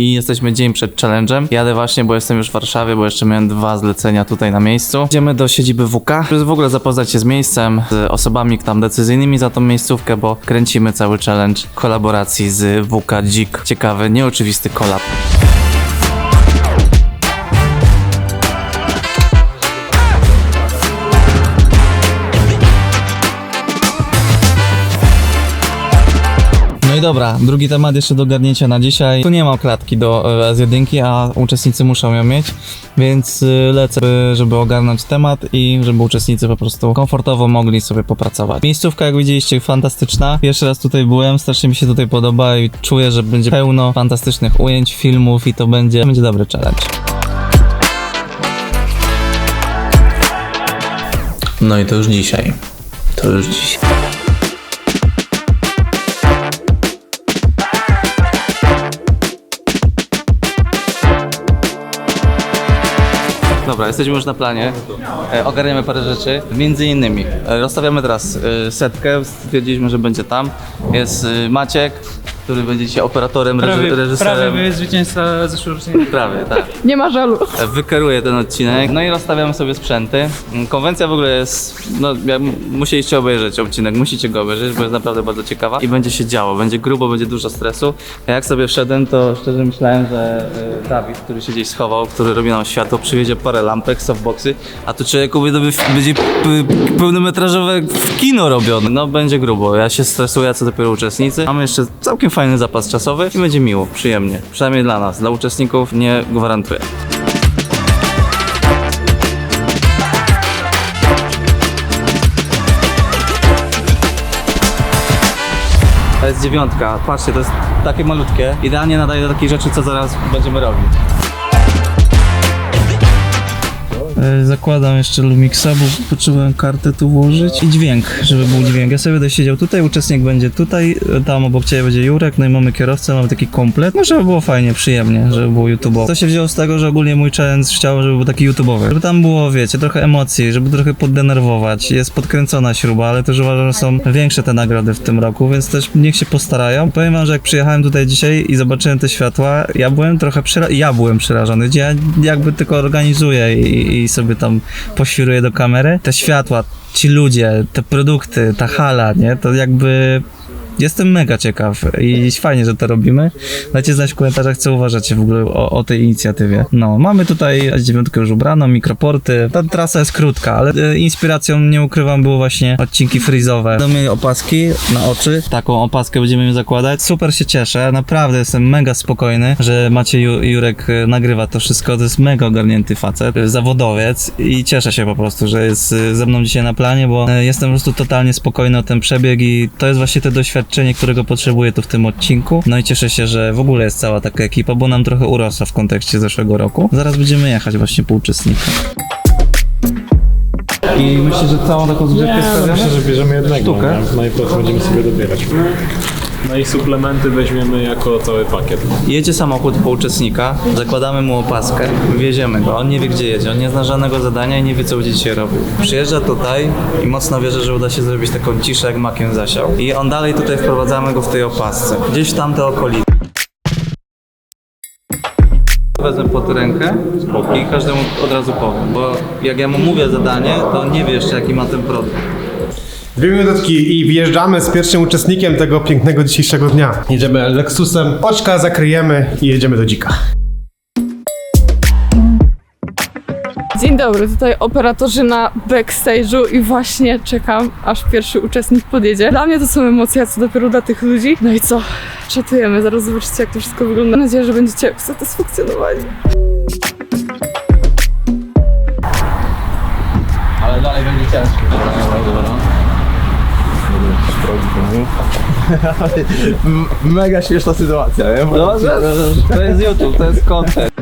I jesteśmy dzień przed challenge'em. Jadę właśnie, bo jestem już w Warszawie, bo jeszcze miałem dwa zlecenia tutaj na miejscu. Idziemy do siedziby WK, żeby w ogóle zapoznać się z miejscem, z osobami tam decyzyjnymi za tą miejscówkę, bo kręcimy cały challenge w kolaboracji z WK Dzik. Ciekawy, nieoczywisty kolab. I dobra, drugi temat jeszcze do garnięcia na dzisiaj. Tu nie ma klatki do e, S1, a uczestnicy muszą ją mieć, więc y, lecę, by- żeby ogarnąć temat i żeby uczestnicy po prostu komfortowo mogli sobie popracować. Miejscówka, jak widzieliście, fantastyczna. Pierwszy raz tutaj byłem, strasznie mi się tutaj podoba i czuję, że będzie pełno fantastycznych ujęć, filmów i to będzie, będzie dobry challenge. No i to już dzisiaj. To już dzisiaj. Dobra, jesteśmy już na planie. E, ogarniamy parę rzeczy. Między innymi e, rozstawiamy teraz e, setkę. Stwierdziliśmy, że będzie tam. Jest Maciek, który będzie dzisiaj operatorem, reży- Prawie, reżyserem. prawie zwycięzca zeszłorocznego. Prawie, tak. Nie ma żalu. Wykeruję ten odcinek. No i rozstawiamy sobie sprzęty. Konwencja w ogóle jest. No, ja, musieliście obejrzeć odcinek, musicie go obejrzeć, bo jest naprawdę bardzo ciekawa. I będzie się działo, będzie grubo, będzie dużo stresu. Ja jak sobie wszedłem, to szczerze myślałem, że e, Dawid, który się gdzieś schował, który robi nam światło, przywiezie parę lampek, softboxy, a tu człowieku będzie, będzie p- pełnometrażowe kino robione. No będzie grubo. Ja się stresuję, a co dopiero uczestnicy. Mamy jeszcze całkiem fajny zapas czasowy i będzie miło, przyjemnie. Przynajmniej dla nas. Dla uczestników nie gwarantuję. To jest dziewiątka. Patrzcie, to jest takie malutkie. Idealnie nadaje do takich rzeczy, co zaraz będziemy robić. Zakładam jeszcze Lumixa, bo potrzebowałem kartę tu włożyć i dźwięk, żeby był dźwięk. Ja sobie będę siedział tutaj, uczestnik będzie tutaj, e, tam obok ciebie będzie Jurek, no i mamy kierowcę, mamy taki komplet. No żeby było fajnie, przyjemnie, żeby było YouTube'owo. To się wzięło z tego, że ogólnie mój challenge chciałem, żeby był taki YouTube'owy. Żeby tam było, wiecie, trochę emocji, żeby trochę poddenerwować. Jest podkręcona śruba, ale też uważam, że są większe te nagrody w tym roku, więc też niech się postarają. Powiem wam, że jak przyjechałem tutaj dzisiaj i zobaczyłem te światła, ja byłem trochę przera- ja byłem przerażony. Ja jakby tylko organizuję i, i sobie tam poświruję do kamery. Te światła, ci ludzie, te produkty, ta hala, nie? To jakby Jestem mega ciekaw i fajnie, że to robimy. Dajcie znać w komentarzach, co uważacie w ogóle o, o tej inicjatywie. No, mamy tutaj S9 już ubraną, mikroporty. Ta trasa jest krótka, ale e, inspiracją, nie ukrywam, były właśnie odcinki frizowe. Będą mieli opaski na oczy. Taką opaskę będziemy im zakładać. Super się cieszę, naprawdę jestem mega spokojny, że Maciej Ju- Jurek e, nagrywa to wszystko. To jest mega ogarnięty facet, e, zawodowiec i cieszę się po prostu, że jest ze mną dzisiaj na planie, bo jestem po prostu totalnie spokojny o ten przebieg i to jest właśnie to doświadczenie, którego potrzebuję tu w tym odcinku. No i cieszę się, że w ogóle jest cała taka ekipa, bo nam trochę urosła w kontekście zeszłego roku. Zaraz będziemy jechać właśnie po uczestnika. I myślę, że całą taką zgrzewkę Nie, myślę, że bierzemy jednego. Sztukę? nie? Najpierw będziemy sobie dobierać. No i suplementy weźmiemy jako cały pakiet. Jedzie samochód po uczestnika, zakładamy mu opaskę, wieziemy go. On nie wie, gdzie jedzie, on nie zna żadnego zadania i nie wie, co będzie dzisiaj robił. Przyjeżdża tutaj i mocno wierzę, że uda się zrobić taką ciszę, jak makiem zasiał. I on dalej tutaj wprowadzamy go w tej opasce, gdzieś w tamte okolice. Wezmę pod rękę i każdemu od razu powiem, bo jak ja mu mówię zadanie, to on nie wie jeszcze, jaki ma ten produkt. Dwie minutki i wjeżdżamy z pierwszym uczestnikiem tego pięknego dzisiejszego dnia. Jedziemy Lexusem, oczka zakryjemy i jedziemy do dzika. Dzień dobry, tutaj operatorzy na backstage'u i właśnie czekam, aż pierwszy uczestnik podjedzie. Dla mnie to są emocje, a co dopiero dla tych ludzi. No i co? Czatujemy, zaraz zobaczycie jak to wszystko wygląda. Mam nadzieję, że będziecie usatysfakcjonowani. Ale dalej będzie ciężko. Mega śmieszna sytuacja, nie? No, to jest YouTube, to jest content.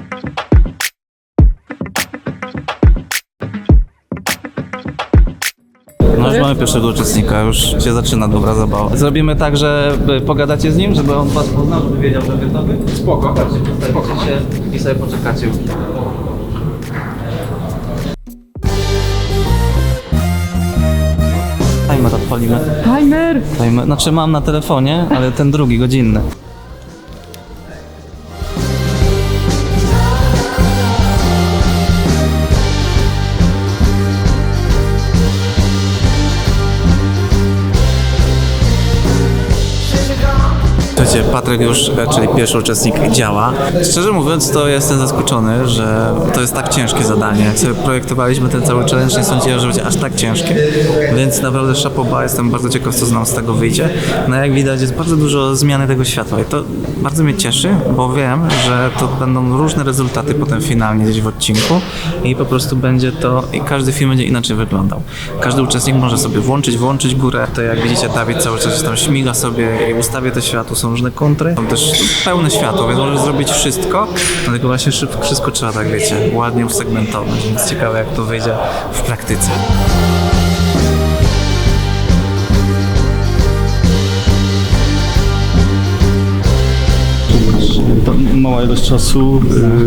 No już mamy pierwszego uczestnika, już się zaczyna dobra zabawa. Zrobimy tak, że y, pogadacie z nim, żeby on was poznał, żeby wiedział, że gotowy? Spoko. Chodźcie, postawicie się i sobie poczekacie. Timer odpalimy. Timer! Timer, znaczy mam na telefonie, ale ten drugi, godzinny. Patryk już, czyli pierwszy uczestnik, działa. Szczerze mówiąc, to jestem zaskoczony, że to jest tak ciężkie zadanie. Jak sobie projektowaliśmy ten cały challenge, nie sądziłem, że będzie aż tak ciężkie, więc naprawdę szapoba, jestem bardzo ciekaw, co z nam z tego wyjdzie. No jak widać, jest bardzo dużo zmiany tego światła i to bardzo mnie cieszy, bo wiem, że to będą różne rezultaty potem finalnie gdzieś w odcinku i po prostu będzie to, i każdy film będzie inaczej wyglądał. Każdy uczestnik może sobie włączyć, włączyć górę, to jak widzicie Dawid cały czas tam śmiga sobie i ustawia to światło, są różne kontry, są też pełne światło, więc może zrobić wszystko, dlatego właśnie szybko, wszystko trzeba tak wiecie, ładnie usegmentować, więc ciekawe jak to wyjdzie w praktyce. Mała ilość czasu,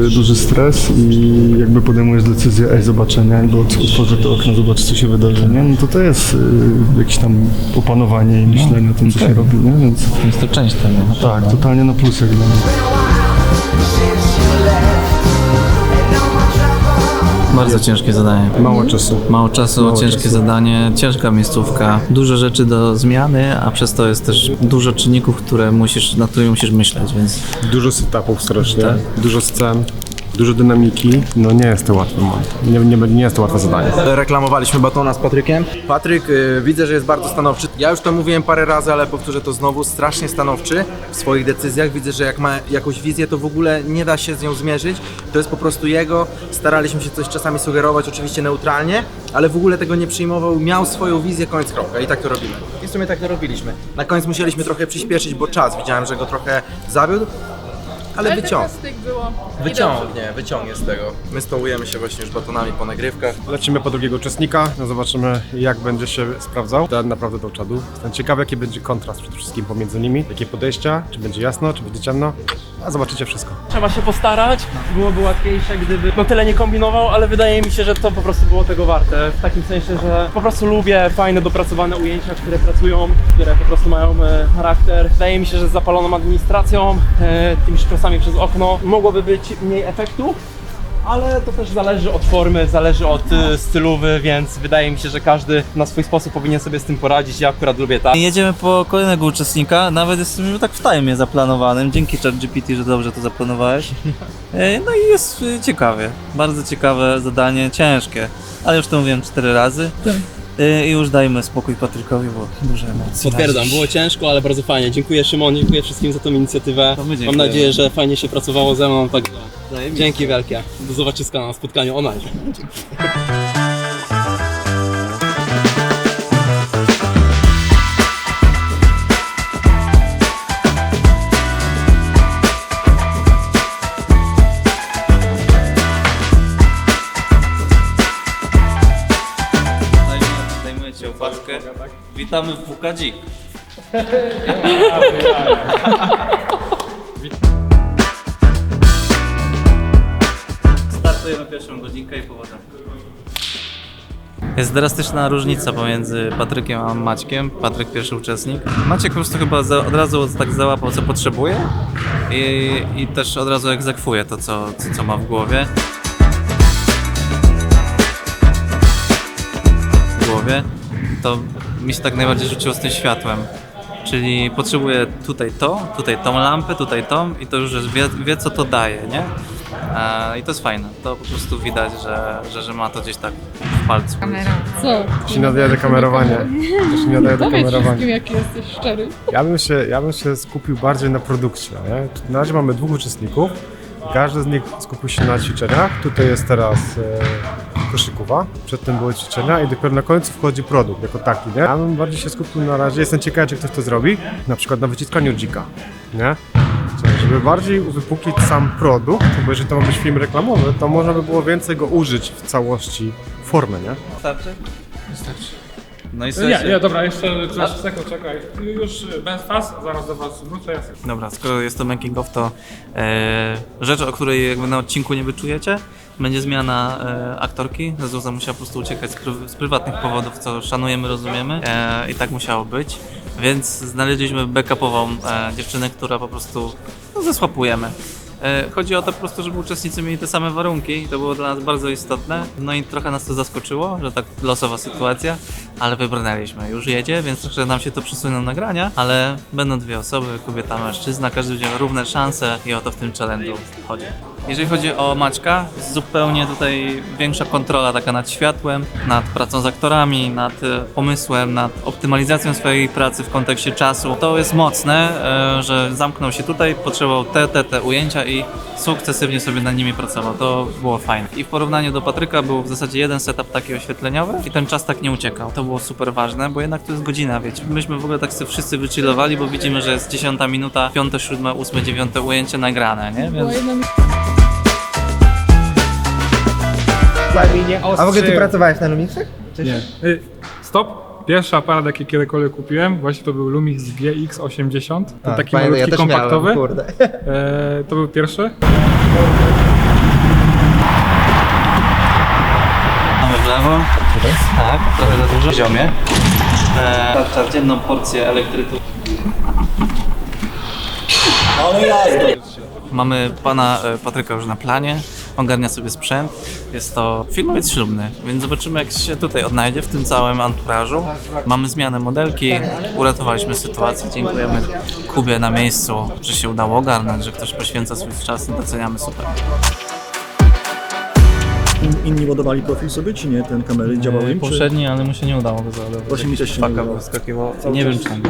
y, duży stres i jakby podejmujesz decyzję, ej zobaczenia, od- otworzę to okno, zobacz co się wydarzy, nie? No to to jest y, jakieś tam opanowanie i myślenie o tym, co się robi, nie? Więc Jest to część tego. tak, totalnie na plus jak dla mnie. Bardzo ciężkie zadanie. Mało czasu. Mało czasu, Mało ciężkie czasu. zadanie, ciężka miejscówka, dużo rzeczy do zmiany, a przez to jest też dużo czynników, które musisz, nad którymi musisz myśleć, więc Dużo setupów strasznie, dużo scen, dużo dynamiki. No nie jest to łatwe. Nie, nie, nie jest to łatwe zadanie. reklamowaliśmy batona z Patrykiem. Patryk y, widzę, że jest bardzo stanowczy. Ja już to mówiłem parę razy, ale powtórzę to znowu, strasznie stanowczy w swoich decyzjach. Widzę, że jak ma jakąś wizję, to w ogóle nie da się z nią zmierzyć. To jest po prostu jego. Staraliśmy się coś czasami sugerować, oczywiście neutralnie, ale w ogóle tego nie przyjmował. Miał swoją wizję, koniec kropka i tak to robimy. I w sumie tak to robiliśmy. Na koniec musieliśmy trochę przyspieszyć, bo czas, widziałem, że go trochę zawiódł. Ale wyciąg. było Wyciągnie, wyciągnie z tego. My stołujemy się właśnie już batonami po nagrywkach. Lecimy po drugiego uczestnika, no zobaczymy jak będzie się sprawdzał. To naprawdę do czadu. Jestem ciekawy jaki będzie kontrast przede wszystkim pomiędzy nimi. Jakie podejścia, czy będzie jasno, czy będzie ciemno. A zobaczycie wszystko. Trzeba się postarać, byłoby łatwiejsze, gdyby no tyle nie kombinował, ale wydaje mi się, że to po prostu było tego warte. W takim sensie, że po prostu lubię fajne, dopracowane ujęcia, które pracują, które po prostu mają e, charakter. Wydaje mi się, że z zapaloną administracją, e, tymi szklosami przez okno mogłoby być mniej efektu. Ale to też zależy od formy, zależy od e, stylowy, więc wydaje mi się, że każdy na swój sposób powinien sobie z tym poradzić. Ja akurat lubię tak. Jedziemy po kolejnego uczestnika, nawet jesteśmy tak w time zaplanowanym, dzięki ChatGPT, że dobrze to zaplanowałeś. E, No i jest e, ciekawie, bardzo ciekawe zadanie, ciężkie, ale już to mówiłem cztery razy. E, I już dajmy spokój Patrykowi, bo duże emocje. Potwierdzam, było ciężko, ale bardzo fajnie. Dziękuję Szymon, dziękuję wszystkim za tą inicjatywę. Mam nadzieję, że fajnie się pracowało ze mną, także dzięki wielkie. Do zobaczyska na spotkaniu online. Witamy w WKDzik. Startujemy pierwszą godzinkę i powodzenia. Jest drastyczna różnica pomiędzy Patrykiem a Maćkiem. Patryk pierwszy uczestnik. Maciek po prostu chyba za, od razu tak załapał co potrzebuje i, i też od razu egzekwuje to co, co, co ma w głowie. w głowie, to mi się tak najbardziej rzuciło z tym światłem. Czyli potrzebuję tutaj to, tutaj tą lampę, tutaj tą i to już wie, wie co to daje, nie? E, I to jest fajne. To po prostu widać, że, że, że ma to gdzieś tak w palcu. Co? To się nadaje do kamerowania. To się nadaje do Powiedz kamerowania. wszystkim, jaki jesteś szczery. Ja bym się, ja bym się skupił bardziej na produkcji. Nie? Na razie mamy dwóch uczestników. Każdy z nich skupił się na ćwiczeniach. Tutaj jest teraz e, koszykowa. Przedtem były ćwiczenia i dopiero na końcu wchodzi produkt jako taki. Nie? Ja bym bardziej się skupił na razie. Jestem ciekawy, czy ktoś to zrobi. Na przykład na wyciskaniu dzika. Nie? Żeby bardziej uwypuklić sam produkt, bo jeżeli to ma być film reklamowy, to można by było więcej go użyć w całości formy, nie? Wystarczy? Wystarczy. No i Nie, słuchajcie, nie, dobra, jeszcze 13 sekund, czekaj. Już bez was, zaraz do was wrócę. Ja sobie Dobra, skoro jest to making of, to e, rzecz, o której jakby na odcinku nie wyczujecie, będzie zmiana e, aktorki. Zuza musiała po prostu uciekać z, z prywatnych powodów, co szanujemy, rozumiemy e, i tak musiało być. Więc znaleźliśmy backupową e, dziewczynę, która po prostu no, zesłapujemy. E, Chodzi o to po prostu, żeby uczestnicy mieli te same warunki i to było dla nas bardzo istotne. No i trochę nas to zaskoczyło, że tak losowa sytuacja, ale wybrnęliśmy. Już jedzie, więc trochę nam się to przesuną nagrania, ale będą dwie osoby, kobieta, mężczyzna, każdy będzie miał równe szanse i o to w tym challenge'u chodzi. Jeżeli chodzi o Maćka, zupełnie tutaj większa kontrola taka nad światłem, nad pracą z aktorami, nad e, pomysłem, nad optymalizacją swojej pracy w kontekście czasu. To jest mocne, e, że zamknął się tutaj, potrzebował te, te, te ujęcia i sukcesywnie sobie nad nimi pracował. To było fajne. I w porównaniu do Patryka był w zasadzie jeden setup taki oświetleniowy i ten czas tak nie uciekał. To było super ważne, bo jednak to jest godzina, wiecie. Myśmy w ogóle tak sobie wszyscy wychillowali, bo widzimy, że jest 10 minuta, 5, 7, 8, 9 ujęcie nagrane, nie? Więc... A w ogóle ty pracowałeś na Lumixach? Nie. Y, Stop. Pierwszy aparat, jaki kiedykolwiek kupiłem, właśnie to był Lumix GX80. To taki malutki, kompaktowy. E, to był pierwszy. Mamy w lewo. Tak, trochę za dużo. W poziomie. E, tarcza dzienną porcję elektrytu. Mamy pana e, Patryka już na planie, ogarnia sobie sprzęt. Jest to filmowiec ślubny, więc zobaczymy jak się tutaj odnajdzie w tym całym anturażu. Mamy zmianę modelki, uratowaliśmy sytuację, dziękujemy Kubie na miejscu, że się udało ogarnąć, że ktoś poświęca swój czas i doceniamy super. Inni ładowali profil sobie, czy nie? Ten kamery działały im? Czy... Poprzedni, ale mu się nie udało go załadować. Właśnie mi też się nie Faka udało. wyskakiwał. Nie wiem czemu.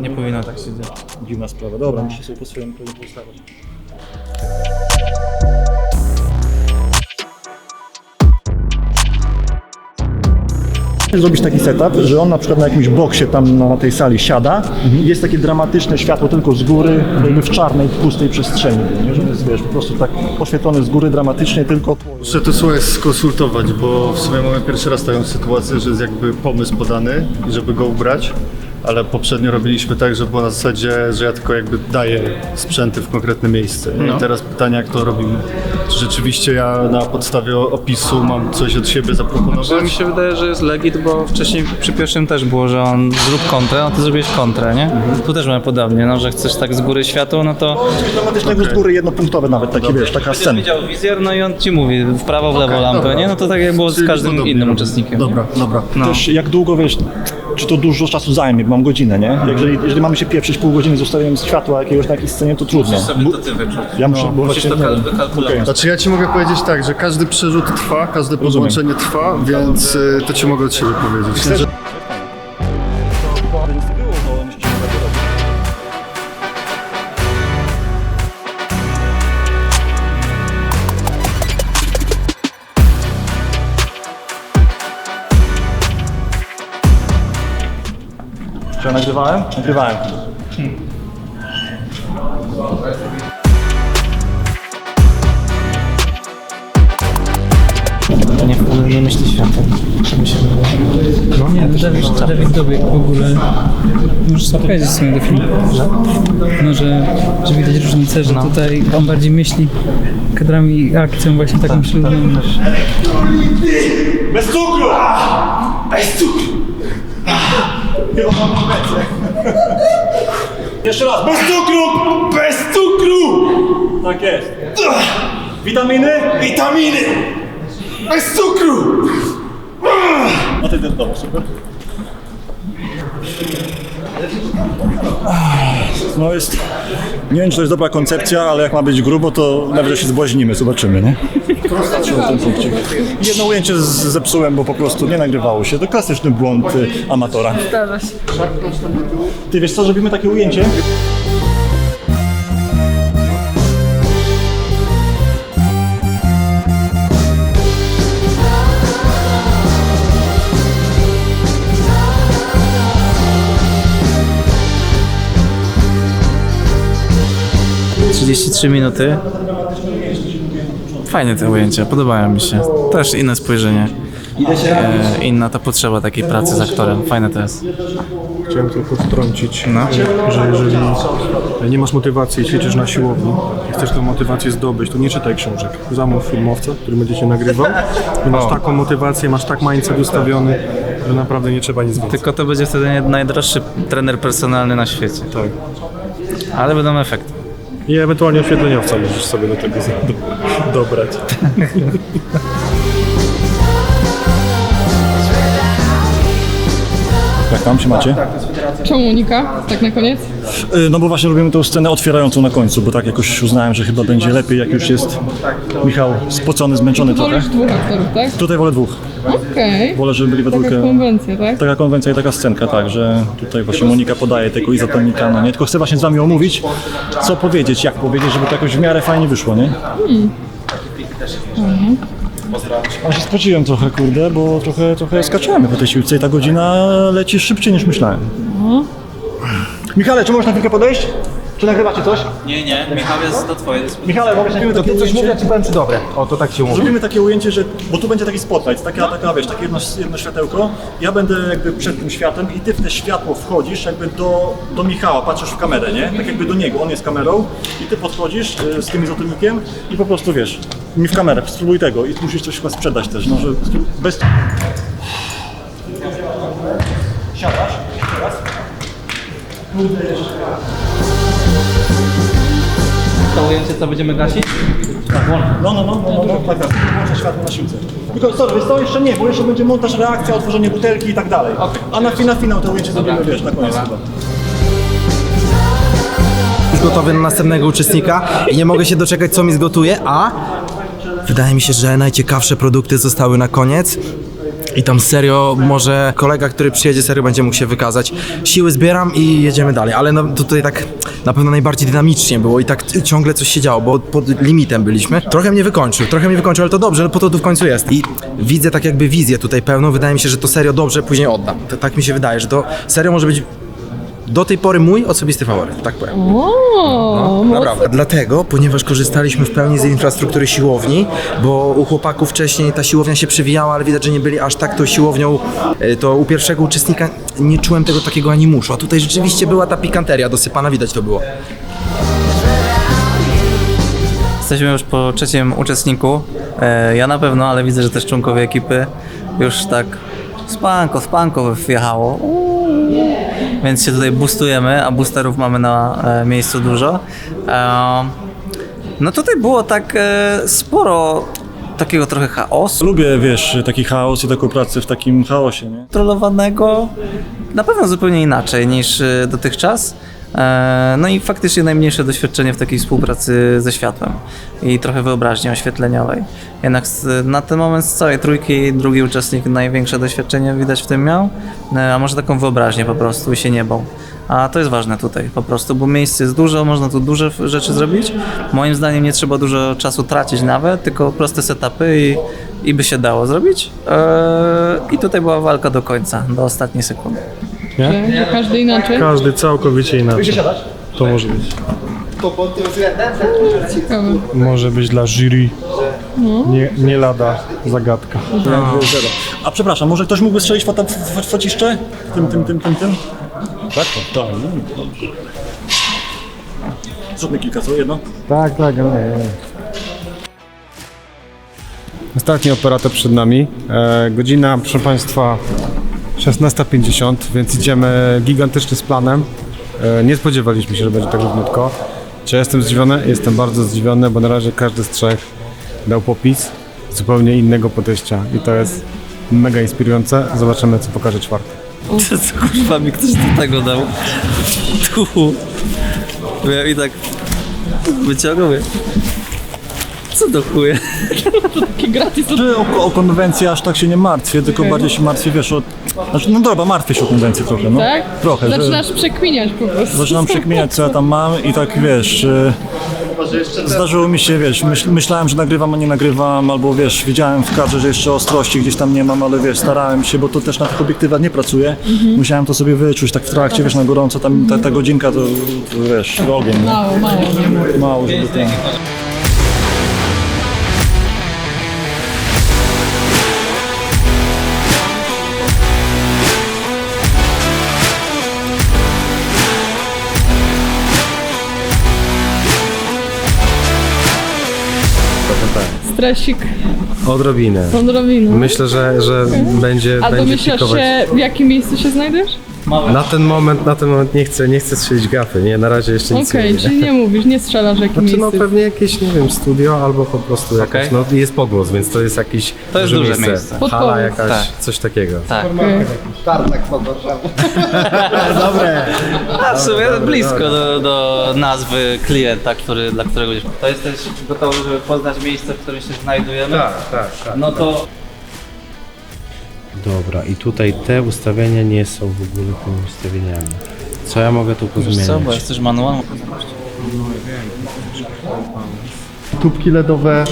Nie powinno tak się dziać. Dziwna sprawa. Dobra, muszę sobie po swojemu postawić. Zrobić taki setup, że on na przykład na jakimś boksie tam na tej sali siada i jest takie dramatyczne światło tylko z góry, jakby w czarnej, pustej przestrzeni, nie? że jest wiesz, po prostu tak oświetlony z góry dramatycznie tylko Muszę to słuchaj skonsultować, bo w sumie mamy pierwszy raz taką sytuację, że jest jakby pomysł podany, żeby go ubrać, ale poprzednio robiliśmy tak, że było na zasadzie, że ja tylko jakby daję sprzęty w konkretne miejsce. I teraz pytanie, jak to robimy? Czy rzeczywiście ja na podstawie opisu mam coś od siebie zaproponować? Znaczy, mi się wydaje, że jest legit, bo wcześniej przy pierwszym też było, że on zrób kontrę, no ty zrobiłeś kontrę, nie? Tu też mamy podobnie, no, że chcesz tak z góry światło, no to dramatycznego z góry jednopunktowe nawet, takie wiesz, taka scena. widział wizjer, no i on ci mówi w prawo, w lewo lampę, dobra. nie? No to tak jak było z każdym podobnie innym robimy. uczestnikiem. Dobra, dobra. No. Też jak długo wiesz, czy to dużo czasu zajmie, mam godzinę, nie? Jeżeli, jeżeli mamy się pieprzyć pół godziny z ustawieniem światła jakiegoś na jakiejś scenie, to trudno. sobie to ty wyczuć. Ja muszę, bo Musisz właśnie to nie kal- wiem. wykalkulować. Znaczy ja ci mogę powiedzieć tak, że każdy przerzut trwa, każde podłączenie trwa, więc y, to ci mogę od siebie powiedzieć. Że Czy ja nagrywałem? Nagrywałem. Nie, nie myśli światem. Wydaje. No nie, Dawid, Dawid Dobiek w ogóle. Możesz sobie powiedzieć w sumie do filmu. No, że, że widać różnicę, że tutaj on bardziej myśli kadrami i akcją właśnie taką ślubną Jeszcze raz, bez cukru! Bez cukru! Tak jest. Witaminy? Witaminy! Bez cukru! A ty też dobra, super. No jest, nie wiem czy to jest dobra koncepcja, ale jak ma być grubo, to nawet się zbłaźnimy, zobaczymy, nie? Ten punkcik. Jedno ujęcie z- zepsułem, bo po prostu nie nagrywało się. To klasyczny błąd y, amatora. Zdarza się. Ty wiesz co, zrobimy takie ujęcie? 33 minuty. Fajne te ujęcia, podobają mi się. Też inne spojrzenie. E, inna ta potrzeba takiej pracy z aktorem. Fajne to jest. Chciałem tylko wtrącić, No. że jeżeli nie masz motywacji i ćwiczysz na siłowni i chcesz tę motywację zdobyć, to nie czytaj książek. Zamów filmowca, który będzie cię nagrywał i masz taką motywację, masz tak mindset ustawiony, że naprawdę nie trzeba nic więcej. Tylko to będzie wtedy najdroższy trener personalny na świecie. Tak. Ale będą efekty. I ewentualnie oświetleniowca możesz sobie do tego do, dobrać. Jak tam się macie? Czemu Monika? Tak na koniec? Y, No bo właśnie robimy tą scenę otwierającą na końcu, bo tak jakoś uznałem, że chyba będzie lepiej, jak już jest Michał spocony, zmęczony trochę. Wolisz dwóch aktorów, tak? Tutaj wolę dwóch. Okej. Wolę, żeby byli we Taka dwójkę. konwencja, tak? Taka konwencja i taka scenka, tak, że tutaj właśnie Monika podaje tego izotonika, no nie? Tylko chcę właśnie z wami omówić, co powiedzieć, jak powiedzieć, żeby to jakoś w miarę fajnie wyszło, nie? A się spociłem trochę, kurde, bo trochę, trochę skaczemy po tej siłce i ta godzina leci szybciej niż myślałem. Michale, czy możesz na chwilkę podejść? Czy nagrywacie coś? Nie, nie, Michał jest to twoje. Michale, mogę zrobimy takie Coś mówię, ci powiem, czy dobre. O, to tak się mówi. Zrobimy takie ujęcie, że, bo tu będzie taki spotlight, taka, taka wiesz, takie jedno, jedno światełko. Ja będę jakby przed tym światłem i ty w te światło wchodzisz jakby do, do Michała, patrzysz w kamerę, nie? Tak jakby do niego, on jest kamerą i ty podchodzisz y, z tym izotonikiem i po prostu wiesz, mi w kamerę, spróbuj tego i musisz coś chyba sprzedać też, no że bez... Siadasz, teraz. To ujęcie co będziemy gasić? No, no, no, no, no, no tak, tak, włączę światło na siłce. Tylko, sorry, wiesz co, jeszcze nie, bo jeszcze będzie montaż, reakcja, otworzenie butelki i tak dalej. A na, fi- na finał to ujęcie zrobimy, wiesz, na koniec chyba. Już gotowy na następnego uczestnika i nie mogę się doczekać, co mi zgotuje, a wydaje mi się, że najciekawsze produkty zostały na koniec. I tam serio, może kolega, który przyjedzie, serio będzie mógł się wykazać. Siły zbieram i jedziemy dalej, ale no, tutaj tak na pewno najbardziej dynamicznie było i tak ciągle coś się działo, bo pod limitem byliśmy. Trochę mnie wykończył, trochę mnie wykończył, ale to dobrze, no po to tu w końcu jest. I widzę tak jakby wizję tutaj pełną, wydaje mi się, że to serio dobrze później oddam. To, tak mi się wydaje, że to serio może być do tej pory mój osobisty faworyt, tak powiem. O, No, naprawdę. Dlatego, ponieważ korzystaliśmy w pełni z infrastruktury siłowni, bo u chłopaków wcześniej ta siłownia się przewijała, ale widać, że nie byli aż tak tą siłownią, e, to u pierwszego uczestnika nie czułem tego takiego animuszu, a tutaj rzeczywiście była ta pikanteria dosypana, widać to było. Jesteśmy już po trzecim uczestniku. E, ja na pewno, ale widzę, że też członkowie ekipy już tak spanko, spanko wjechało. Więc się tutaj boostujemy, a boosterów mamy na e, miejscu dużo. E, no tutaj było tak e, sporo takiego trochę chaosu. Lubię, wiesz, taki chaos i taką pracę w takim chaosie, nie? kontrolowanego na pewno zupełnie inaczej niż dotychczas. E, No i faktycznie najmniejsze doświadczenie w takiej współpracy ze światłem i trochę wyobraźni oświetleniowej. Jednak na ten moment z całej trójki drugi uczestnik największe doświadczenie widać w tym miał, e, a może taką wyobraźnię po prostu i się nie bał. A to jest ważne tutaj po prostu, bo miejsc jest dużo, można tu duże rzeczy zrobić. Moim zdaniem nie trzeba dużo czasu tracić nawet, tylko proste setupy i, i by się dało zrobić. Eee, I tutaj była walka do końca, do ostatniej sekundy. Nie? że każdy inaczej. Każdy całkowicie inaczej. To może być. Ciekawe. Może być dla jury nie, nie lada zagadka. Zero. A przepraszam, może ktoś mógłby strzelić fota, f- f- fociszcze? Tym, tym, tym, tym, tym? Tak? Tak. Dobrze. Zróbmy kilka, co? Jedno? Tak, tak, ale nie, nie. Ostatni operator przed nami. E, godzina, proszę Państwa, 16.50, więc idziemy gigantycznie z planem. E, nie spodziewaliśmy się, że będzie tak równiutko. Czy jestem zdziwiony? Jestem bardzo zdziwiony, bo na razie każdy z trzech dał popis zupełnie innego podejścia i to jest mega inspirujące. Zobaczymy, co pokaże czwarty. Co, co kurwa mi ktoś do tego dał? Tu. Ja i tak wyciągam. Co do chuja? Taki gratis. Czy o, o konwencję aż tak się nie martwię, tylko bardziej się martwię, wiesz, o... Znaczy, no dobra, martwię się o konwencję trochę, no. Tak? Trochę, że... Zaczynasz przekminiać po prostu. Zaczynam przekminiać, co ja tam mam i tak, wiesz... e, Zdarzyło mi się, wiesz, myśl, myślałem, że nagrywam, a nie nagrywam, albo wiesz, widziałem w kadrze, że jeszcze ostrości gdzieś tam nie mam, ale wiesz, starałem się, bo to też na tych obiektywach nie pracuję. Musiałem to sobie wyczuć tak w trakcie, wiesz, na gorąco, tam ta, ta godzinka to, to wiesz, ogień? Mało, mało. Mało, żeby ten... Stresik, Odrobinę. odrobinę. Myślę, że, że będzie, A będzie domyślasz pikować. się, w jakim miejscu się znajdujesz? Na ten moment, na ten moment nie chcę, nie chcę strzelić gafy, nie, na razie jeszcze nic Okej, nie czyli nie mówisz, nie strzelasz w jakim Znaczy no pewnie jakieś, nie wiem, studio albo po prostu jakaś, Okej. no jest pogłos, więc to jest jakiś To jest duże miejsce. Hala jakaś, Tak. coś takiego. Tak. Okej. A w sumie blisko do, do nazwy klienta, który, dla którego gdzieś. To jesteś gotowy, żeby poznać miejsce, w którym się znajdujemy? Tak, tak, tak. No to Dobra, i tutaj te ustawienia nie są w ogóle tymi ustawieniami. Co ja mogę tu pozmieniać? co, bo jesteś manual. Tubki LEDowe.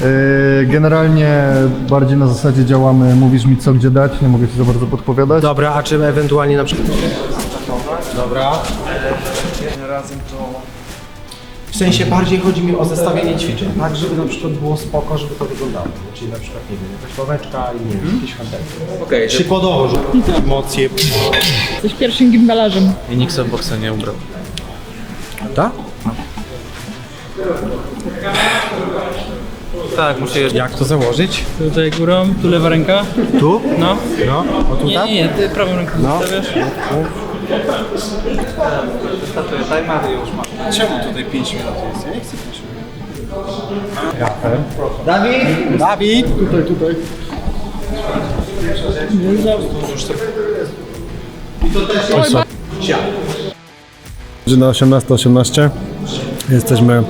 Yy, generalnie bardziej na zasadzie działamy, mówisz mi co gdzie dać, nie mogę ci za bardzo podpowiadać. Dobra, a czy ewentualnie na przykład... Dobra. razem to... W sensie bardziej chodzi mi o zestawienie ćwiczeń, tak, żeby na przykład było spoko, żeby to wyglądało. Czyli na przykład, nie wiem, jakaś ławeczka i nie wiem, jakieś handelki. Okej, Przykładowo, że emocje... Jesteś pierwszym gimbalarzem. I nikt sobie boksa nie ubrał. Tak? Tak, muszę jeszcze. Jak to założyć? Tutaj górą, tu lewa ręka. Tu? No. No, o tu Nie, tak? nie, nie, ty prawą ręką No. zostawiasz. Timer i już mam. Czemu tutaj 5 minut jest? Ja nie chcę 5 minut. Dawid! Dawid! Tutaj, tutaj. Godzina 18.18. Jesteśmy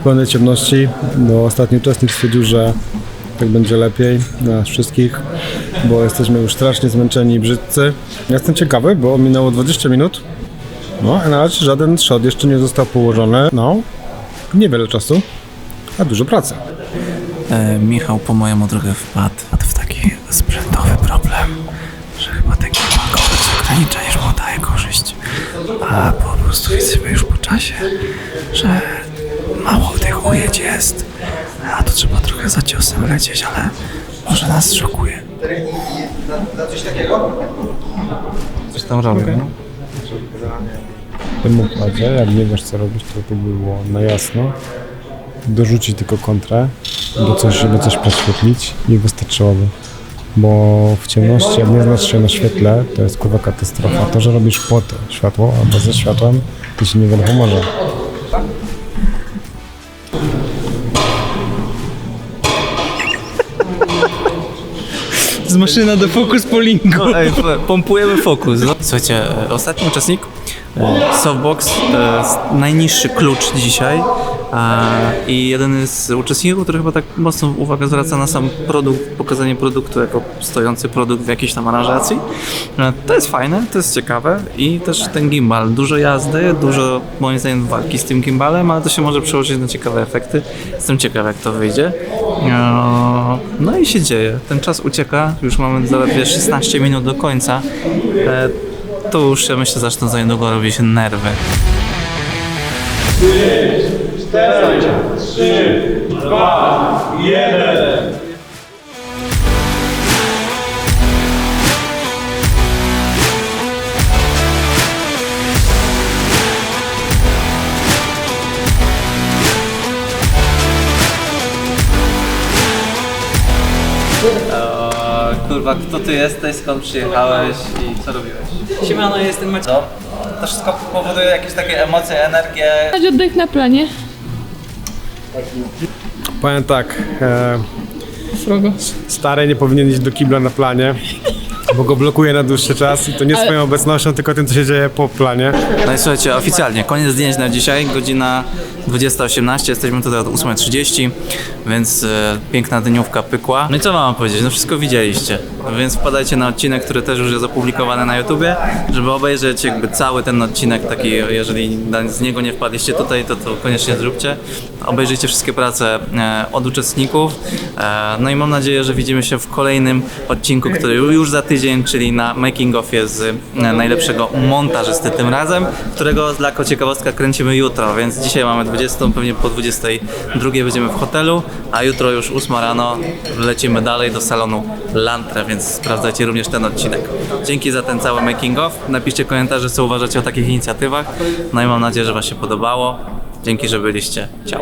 w pełnej ciemności, bo ostatni uczestnik stwierdził, że tak będzie lepiej dla nas wszystkich, bo jesteśmy już strasznie zmęczeni i brzydcy. Jestem ciekawy, bo minęło 20 minut, no a na razie żaden shot jeszcze nie został położony. No, niewiele czasu, a dużo pracy. E, Michał po mojemu trochę wpadł w taki sprzętowy problem, że chyba ten gimbal ogranicza niż mu daje korzyść. A po prostu widzimy już po czasie, że mało tych ujęć jest, a to trzeba trochę za ciosem lecieć, ale może nas szokuje. Coś tam robię. no. W tym układzie, jak nie wiesz co robić, to to było na jasno. Dorzucić tylko kontrę, do coś, żeby coś podświetlić i wystarczyłoby. Bo w ciemności, jak nie znasz się na świetle, to jest kurwa katastrofa. To, że robisz pod światło albo ze światłem, to się niewiele pomoże. Maszyna do focus pullingu. No, ej, pompujemy fokus. Słuchajcie, e, ostatni uczestnik, e, softbox, e, najniższy klucz dzisiaj i jeden z uczestników, który chyba tak mocno uwagę zwraca na sam produkt, pokazanie produktu jako stojący produkt w jakiejś tam aranżacji. E, To jest fajne, to jest ciekawe i też ten gimbal, dużo jazdy, dużo moim zdaniem walki z tym gimbalem, ale to się może przełożyć na ciekawe efekty. Jestem ciekaw jak to wyjdzie. E, No i się dzieje. Ten czas ucieka, już mamy zaledwie 16 minut do końca. E, To już ja myślę zaczną za niedługo robić się nerwy. Kurwa, kto ty jesteś, skąd przyjechałeś i co robiłeś? Siemano, jestem Maciej. No, to wszystko powoduje jakieś takie emocje, energię. Chodź oddech na planie. Powiem tak, e, Srogo. stary nie powinien iść do kibla na planie, bo go blokuje na dłuższy czas i to nie Ale- swoją obecnością, tylko tym, co się dzieje po planie. No i słuchajcie, oficjalnie, koniec zdjęć na dzisiaj, godzina 20.18, jesteśmy tutaj od 8.30, więc e, piękna dniówka pykła. No i co wam mam powiedzieć, no wszystko widzieliście, więc wpadajcie na odcinek, który też już jest opublikowany na YouTubie, żeby obejrzeć jakby cały ten odcinek, taki, jeżeli z niego nie wpadliście tutaj, to to koniecznie zróbcie. Obejrzyjcie wszystkie prace e, od uczestników, e, no i mam nadzieję, że widzimy się w kolejnym odcinku, który już za tydzień, czyli na making offie z najlepszego montażysty tym razem, którego dla ciekawostka kręcimy jutro, więc dzisiaj mamy 20, pewnie po 22 będziemy w hotelu, a jutro już 8 rano lecimy dalej do salonu Lantre, więc sprawdzajcie również ten odcinek. Dzięki za ten cały making off. Napiszcie komentarze, co uważacie o takich inicjatywach. No i mam nadzieję, że Wam się podobało. Dzięki, że byliście. Ciao.